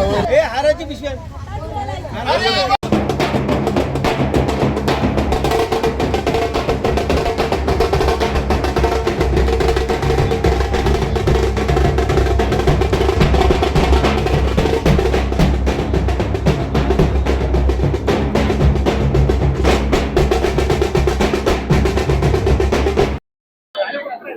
हाराची पिशवी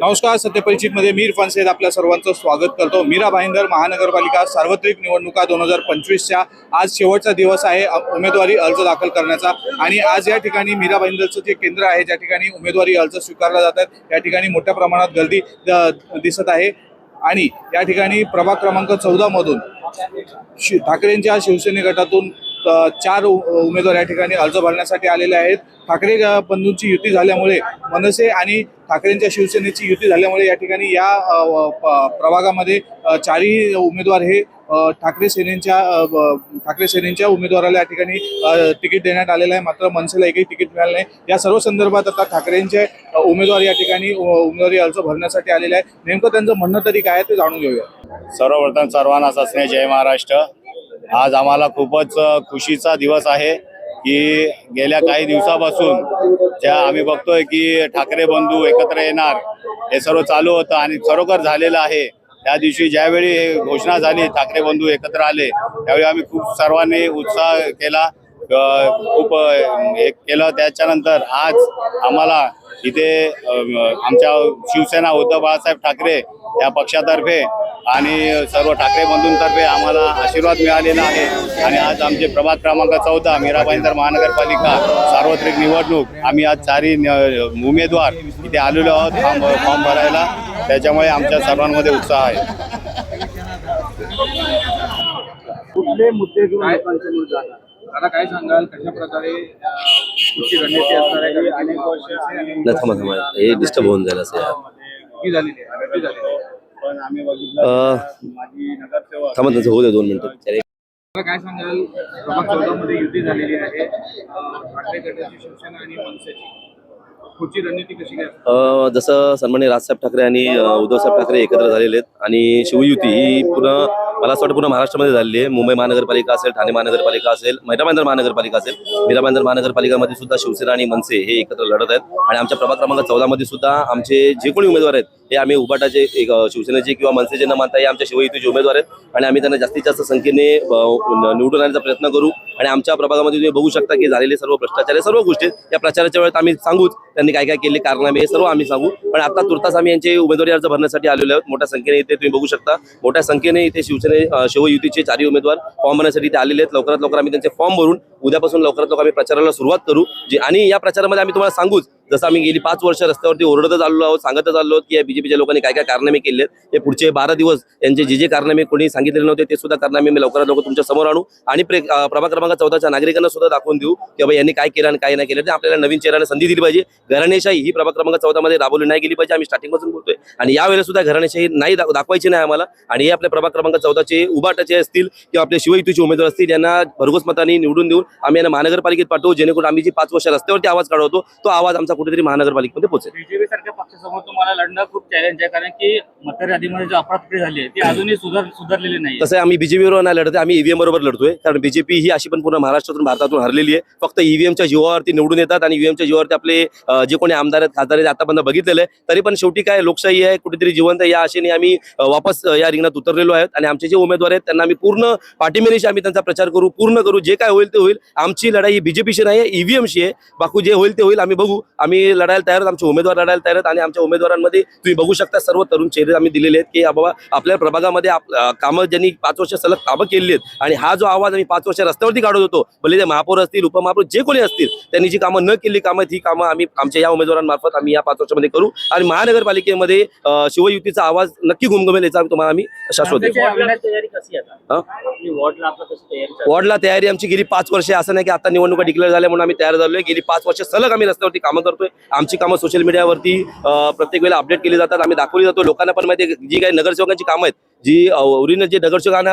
नमस्कार सत्यपरिचित मध्ये मीर फनसेद आपल्या सर्वांचं स्वागत करतो. मीरा भाईंदर महानगरपालिका सार्वत्रिक निवडणुका दोन हजार पंचवीसच्या आज शेवटचा दिवस आहे. उमेदवारी अर्ज दाखल करण्याचा. आणि आज या ठिकाणी मीरा भाईंदरचं जे केंद्र आहे ज्या ठिकाणी उमेदवारी अर्ज स्वीकारला जातात या ठिकाणी मोठ्या प्रमाणात गर्दी द- दिसत आहे. आणि या ठिकाणी प्रभाग क्रमांक चौदामधून शि ठाकरेंच्या शिवसेने गटातून चार उ- उमेदवार या ठिकाणी अर्ज भरण्यासाठी आलेले आहेत. ठाकरे बंधूंची युती झाल्यामुळे मनसे आणि ठाकरेंच्या शिवसेनेची युती झाल्यामुळे या ठिकाणी या प्रभागामध्ये चारही उमेदवार हे ठाकरे सेनेच्या ठाकरे सेनेच्या उमेदवाराला या ठिकाणी तिकीट देण्यात आलेलं आहे. मात्र मनसेला एकही तिकीट मिळालं नाही. या सर्व संदर्भात आता ठाकरेंचे उमेदवार या ठिकाणी उमेदवारी अर्ज भरण्यासाठी आलेले आहे नेमकं त्यांचं म्हणणं तरी काय ते जाणून घेऊया. सर्वप्रथम सर्वांना सस्ने जय महाराष्ट्र. आज आम्हाला खूपच खुशीचा दिवस आहे. की गेल्या काही दिवसापासून ज्या आम्ही बघतोय की ठाकरे बंधू एकत्र येणार हे सर्व चालू होतं आणि खरोखर झालेलं आहे. त्या दिवशी ज्यावेळी घोषणा झाली ठाकरे बंधू एकत्र आले त्यावेळी आम्ही खूप सर्वांनी उत्साह केला. खूप हे केलं. त्याच्यानंतर आज आम्हाला इथे आमच्या शिवसेना उद्धव बाळासाहेब ठाकरे या पक्षातर्फे आणि सर्व ठाकरे बंधूंतर्फे आम्हाला आशीर्वाद मिळालेला आहे. आणि आज आमचे प्रभाग क्रमांक चौदा मीराबाईंदर महानगरपालिका सार्वत्रिक निवडणूक आम्ही आज चारही उमेदवार इथे आलेलो आहोत फॉर्म फॉर्म भरायला. त्याच्यामुळे आमच्या सर्वांमध्ये उत्साह आहे. कुठले मुद्दे घेऊन आता काय सांगाल? कशा प्रकारे पुढची रणनीती असणार आहे? कारण अनेक वर्ष नाही थांबा थांबा. हे डिस्टर्ब होऊन जाईल असं. यार युती झालेली आहे युती झालेली आहे. पण आम्ही बघितलं अं, माझी नगरसेवक थांबा त्यांचं होऊ दे दोन मिनिटं. त्याला काय सांगाल? प्रभाग चौदा मध्ये युती झालेली आहे. अ, ठाकरे गटाची शिवसेना आणि मनसेची. पुढची रणनीती कशी काय अं, जसं सन्मान्य राजसाहेब ठाकरे आणि अं, उद्धवसाहेब ठाकरे एकत्र झालेले आहेत. आणि शिवयुती ही पूर्ण मला असं वाटतं पूर्ण महाराष्ट्रामध्ये झालेली आहे. मुंबई महानगरपालिका असेल ठाणे महानगरपालिका असेल मैराबांदर महानगरपालिका असेल मीराबांदर महानगरपालिकामध्ये सुद्धा शिवसेना आणि मनसे हे एकत्र लढत आहेत. आणि आमच्या प्रभाग क्रमांक चौदामध्ये सुद्धा आमचे जे कोणी उमेदवार आहेत हे आम्ही उबाटाचे एक शिवसेनेचे किंवा मनसेचे न मानता हे आमच्या शिवयुतीचे उमेदवार आहेत. आणि आम्ही त्यांना जास्तीत जास्त संख्येने निवडून आणण्याचा प्रयत्न करू. आणि आमच्या प्रभागामध्ये तुम्ही बघू शकता की झालेले सर्व भ्रष्टाचार हे सर्व गोष्टी या प्रचाराच्या वेळेत आम्ही सांगूच त्यांनी काय काय केले कारनामे हे सर्व आम्ही सांगू. पण आता तुर्तास आम्ही यांचे उमेदवारी अर्ज भरण्यासाठी आलेलो आहोत. मोठ्या संख्येने इथे तुम्ही बघू शकता. मोठ्या संख्येने इथे शिवसेने अं, शिवयुतीचे चारही उमेदवार फॉर्म भरण्यासाठी ते आलेले आहेत. लवकरात लवकर आम्ही त्यांचे फॉर्म भरून उद्यापासून लवकरात लवकर आम्ही प्रचाराला सुरुवात करू. जे आणि या प्रचारामध्ये आम्ही तुम्हाला सांगूच जसं आम्ही गेली पाच वर्ष रस्त्यावरती ओरडतच आलो आहोत सांगतच आलो आहोत की या बीजेपीच्या लोकांनी काय काय कारनामे केले हे पुढचे बारा दिवस यांचे जे जे कारनामे कोणी सांगितलेले नव्हते ते सुद्धा कारनामे मी लवकरात लवकर तुमच्यासमोर आणू. आणि प्रे- प्रभाग क्रमांक चौदाच्या नागरिकांना सुद्धा दाखवून देऊ की बाबा यांनी काय केलं आणि काय नाही केलं. ते आपल्याला नवीन चेहऱ्याने संधी दिली पाहिजे. घराणेशाही ही प्रभाग क्रमांक चौदामध्ये राबवली नाही गेली पाहिजे. आम्ही स्टार्टिंगपासून बोलतोय. आणि यावेळेस सुद्धा घराणेशाही नाही दा- दाखवायची नाही आम्हाला. आणि हे आपल्या प्रभाग क्रमांक चौदाचे उभाटाचे असतील किंवा आपले शिवयुतीचे उमेदवार असतील यांना भरघोस मतांनी निवडून देऊन आम्ही यांना महानगरपालिकेत पाठवू. जेणेकरून आम्ही जी पाच वर्ष रस्त्यावरती आवाज काढवतो तो आवाज आमचा कुठेतरी महानगरपालिकेमध्ये पोहोचेल. बीजेपी सारख्या पक्षासमोर तुम्हाला लढणं खूप चॅलेंज आहे कारण की मतदार यादीमध्ये जो अफरातफरी झाली आहे ती अजूनही सुधार सुधारलेली नाही तसं आम्ही बीजेपीवर नाही लढत आम्ही ईव्हीएम बरोबर लढतोय. कारण बीजेपी ही अशी पण पूर्ण महाराष्ट्रातून भारतातून हरलेली आहे. फक्त ईव्हीएमच्या जीवावरती निवडून येतात आणि ईव्हीएमच्या जीवावरती आपले जे कोणी आमदार आहेत खासदार आहेत आतापर्यंत बघितलेलं आहे. तरी पण शेवटी काय लोकशाही आहे कुठेतरी जिवंत आहे या आशेने आम्ही वापस या रिंगणात उतरलेलो आहेत. आणि आमचे जे उमेदवार आहेत त्यांना आम्ही पूर्ण पाठिंबेनिशी आम्ही त्यांचा प्रचार करू पूर्ण करू. जे काय होईल ते होईल. आमची लढाई बीजेपीशी नाही ईव्हीएमशी आहे. बाकी जे होईल ते होईल आम्ही बघू. आम्ही लढायला तयार आहोत आमचे उमेदवार लढायला तयार आहेत आणि आमच्या उमेदवारांमध्ये तुम्ही बघू शकता सर्व तरुण चेहरे आम्ही दिलेले आहेत की बाबा आपल्या प्रभागामध्ये आप- कामं ज्यांनी पाच वर्ष सलग कामं केलेली आहेत आणि हा जो आवाज आम्ही पाच वर्ष रस्त्यावरती काढत होतो भले ते महापौर असतील उपमहापौर जे कोणी असतील त्यांनी जी कामं न केली कामं ही कामं आम्ही आमच्या या उमेदवारांमार्फत आम्ही या पाच वर्षामध्ये करू आणि महानगरपालिकेमध्ये शिवयुतीचा आवाज नक्की घुमघुमेल याचा तुम्हाला आम्ही शाश्वत वॉर्डला तयारी आमची गेली पाच वर्षे असं नाही की आता निवडणुका डिक्लेअर झाल्या म्हणून आम्ही तयार झालोय. गेली पाच वर्ष सलग आम्ही रस्त्यावरती कामं करतोय. आमची कामं सोशल मीडियावरती प्रत्येक वेळेला अपडेट केली जातात. आम्ही दाखवली जातो. लोकांना पण माहिती जी काही नगरसेवकांची कामं आहेत जी ओरिजिनल जे नगरसेवकांना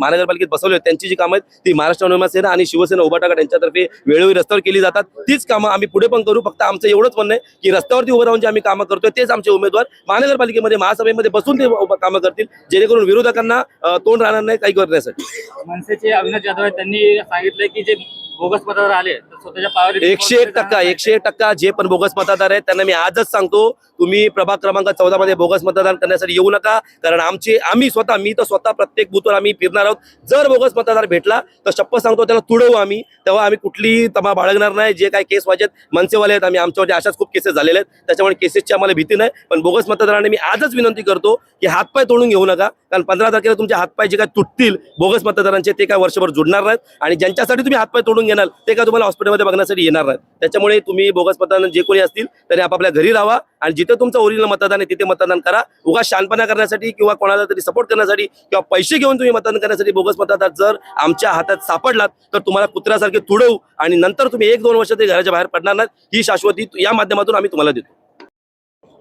महानगरपालिकेत बसवले आहेत त्यांची जी कामं आहेत ती महाराष्ट्र नवनिर्माण सेना आणि शिवसेना उभा टाकत यांच्यातर्फे वेळोवेळी रस्त्यावर केली जातात. तीच कामं आम्ही पुढे पण करू. फक्त आमचं एवढंच म्हणणं आहे की रस्त्यावरती उभं राहून जे आम्ही कामं करतोय तेच आमचे उमेदवार महानगरपालिकेमध्ये महासभेमध्ये बसून ते कामं करतील. जेणेकरून विरोधकांना तोंड राहणार नाही काही करण्यासाठी. मनसेचे अविनाश जाधव आहेत त्यांनी सांगितलं की जे बोगस पदावर आले तर स्वतःच्या पायावर एकशे एक टक्का एकशे एक टक्का जे पण बोगस मतदार आहेत त्यांना मी आजच सांगतो तुम्ही प्रभाग क्रमांक चौदा मध्ये बोगस मतदान करण्यासाठी येऊ नका कारण आमचे आम्ही स्वतः मी तर स्वतः प्रत्येक बूथवर आम्ही फिरणार आहोत. जर बोगस मतदार भेटला तर शपथ सांगतो त्याला तुडवू आम्ही. तेव्हा आम्ही कुठलीही तमा बाळगणार नाही जे काही केस वाजेत मनसेवाले आहेत आम्ही आमच्यावरती अशाच खूप केसेस झालेले आहेत. त्याच्यामुळे केसेसची आम्हाला भीती नाही पण बोगस मतदारांनी मी आजच विनंती करतो की हातपाय तोडून घेऊ नका. कारण पंधरा तारखेला तुमचे हातपाय जे काय तुटतील बोगस मतदारांचे ते काय वर्षभर जुडणार नाहीत. आणि ज्यांच्यासाठी तुम्ही हातपाय तोडून घेणार ते काय तुम्हाला हॉस्पिटलमध्ये बघण्यासाठी येणार नाहीत. त्याच्यामुळे तुम्ही बोगस मतदान जे कोणी असतील त्यांनी आपापल्या घरी राहा आणि जिथे तुमचं ओरिजिनल मतदान आहे तिथे मतदान करा. उगा शानपणा करण्यासाठी किंवा कोणाला तरी सपोर्ट करण्यासाठी किंवा पैसे घेऊन तुम्ही मतदान करण्यासाठी बोगस मतदार जर आमच्या हातात सापडलात तर तुम्हाला कुत्र्यासारखे तुडवू आणि नंतर तुम्ही एक दोन वर्ष ते घराच्या बाहेर पडणार नाहीत. ही शाश्वती या माध्यमातून आम्ही तुम्हाला देतो.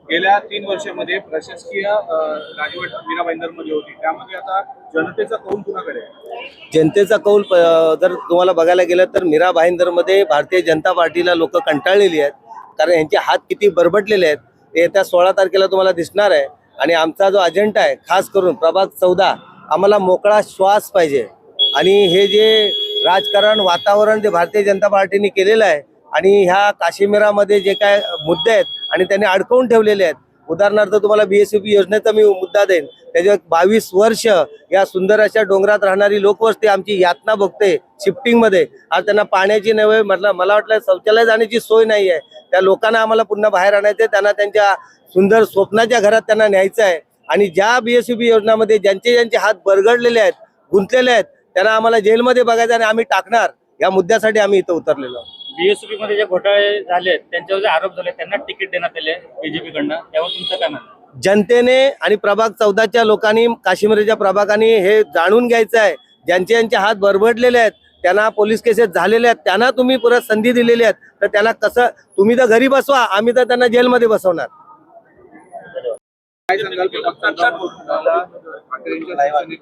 गेल्या तीन वर्षामध्ये प्रशासकीय राजवट मीरा भाईंदरमध्ये होती. त्यामध्ये आता जनतेचा कौल कुणाकडे जनतेचा कौल जर तुम्हाला बघायला गेलं तर मीरा भाईंदरमध्ये भारतीय जनता पार्टीला लोक कंटाळलेली आहेत. कारण यांचे हात किती बरबटलेले आहेत ते येत्या सोळा तारखेला तुम्हाला दिसणार आहे. आणि आमचा जो अजेंडा आहे खास करून प्रभाग चौदा आम्हाला मोकळा श्वास पाहिजे. आणि हे जे राजकारण वातावरण जे भारतीय जनता पार्टीने केलेलं आहे आणि ह्या काश्मीरामध्ये जे काय मुद्दे आहेत आणि त्यांनी अडकवून ठेवलेले आहेत. उदाहरणार्थ तुम्हाला बीएसयूपी योजनेचा मी मुद्दा देईन. त्याच्या बावीस वर्ष या सुंदर अशा डोंगरात राहणारी लोकवस्ती आमची यातना बघते शिफ्टिंगमध्ये. आज त्यांना पाण्याची नव्हे म्हटलं मला वाटलं शौचालय जाण्याची सोय नाही आहे त्या लोकांना आम्हाला पुन्हा बाहेर आणायचं आहे त्यांना त्यांच्या सुंदर स्वप्नाच्या घरात त्यांना न्यायचं आहे. आणि ज्या बीएसयूपी योजनामध्ये ज्यांचे ज्यांचे हात बरगडलेले आहेत गुंतलेले आहेत त्यांना आम्हाला जेलमध्ये बघायचं आणि आम्ही टाकणार. या मुद्द्यासाठी आम्ही इथं उतरलेलो आहोत. बीएसपी मध्ये जे घोटाळे झाले त्यांच्यावर जे आरोप झाले त्यांना तिकीट देण्यात आले बीजेपी कडनं. त्यावर तुमचं काय म्हणणं जनतेने आणि प्रभाग चौदाच्या लोकांनी काश्मीरच्या प्रभागाने हे जाणून घ्यायचं आहे. ज्यांचे यांचे हात बरबडलेले आहेत त्यांना पोलीस केसेस झालेले आहेत त्यांना तुम्ही परत संधी दिलेली आहेत. तर त्यांना कसं तुम्ही तर घरी बसवा आम्ही तर त्यांना जेलमध्ये बसवणार. काय सांगाल?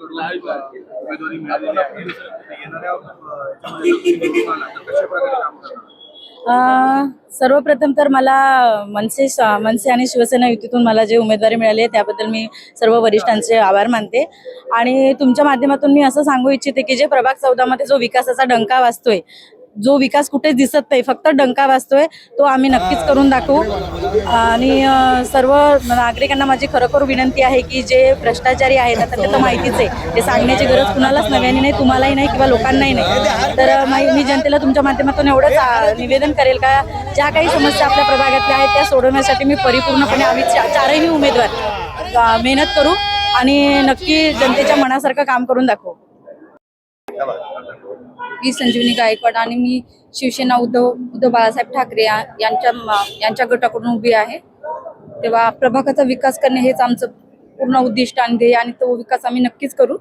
अं, उमेदवारी मिळालेली आहे सर्वप्रथम तर मला मनसे मनसे आणि शिवसेना युतीतून मला जे उमेदवारी मिळाली आहे त्याबद्दल मी सर्व वरिष्ठांचे आभार मानते. आणि तुमच्या माध्यमातून मी असं सांगू इच्छिते की जे प्रभाग चौदामध्ये जो विकासाचा डंका वाचतोय जो विकास कुठेच दिसत नाही फक्त डंका वाजतोय तो आम्ही नक्कीच करून दाखवू. आणि सर्व नागरिकांना माझी खरोखर विनंती आहे की जे भ्रष्टाचारी आहेत आता ते तर माहितीच आहे ते सांगण्याची गरज कुणालाच नव्याने नाही तुम्हालाही नाही किंवा लोकांनाही नाही. तर मी जनतेला तुमच्या माध्यमातून एवढंच निवेदन करेल का ज्या काही समस्या आपल्या प्रभागातल्या आहेत त्या सोडवण्यासाठी मी परिपूर्णपणे आम्ही चारही उमेदवार मेहनत करू आणि नक्की जनतेच्या मनासारखं काम करून दाखवू. मी संजीवनी गायकवाड आणि मी शिवसेना उद्धव उद्धव बाळासाहेब ठाकरे यांच्या यांच्या गटाकडून उभी आहे. तेव्हा प्रभागाचा विकास करणे हेच आमचं पूर्ण उद्दिष्ट आणि ध्येय आणि तो विकास आम्ही नक्कीच करू.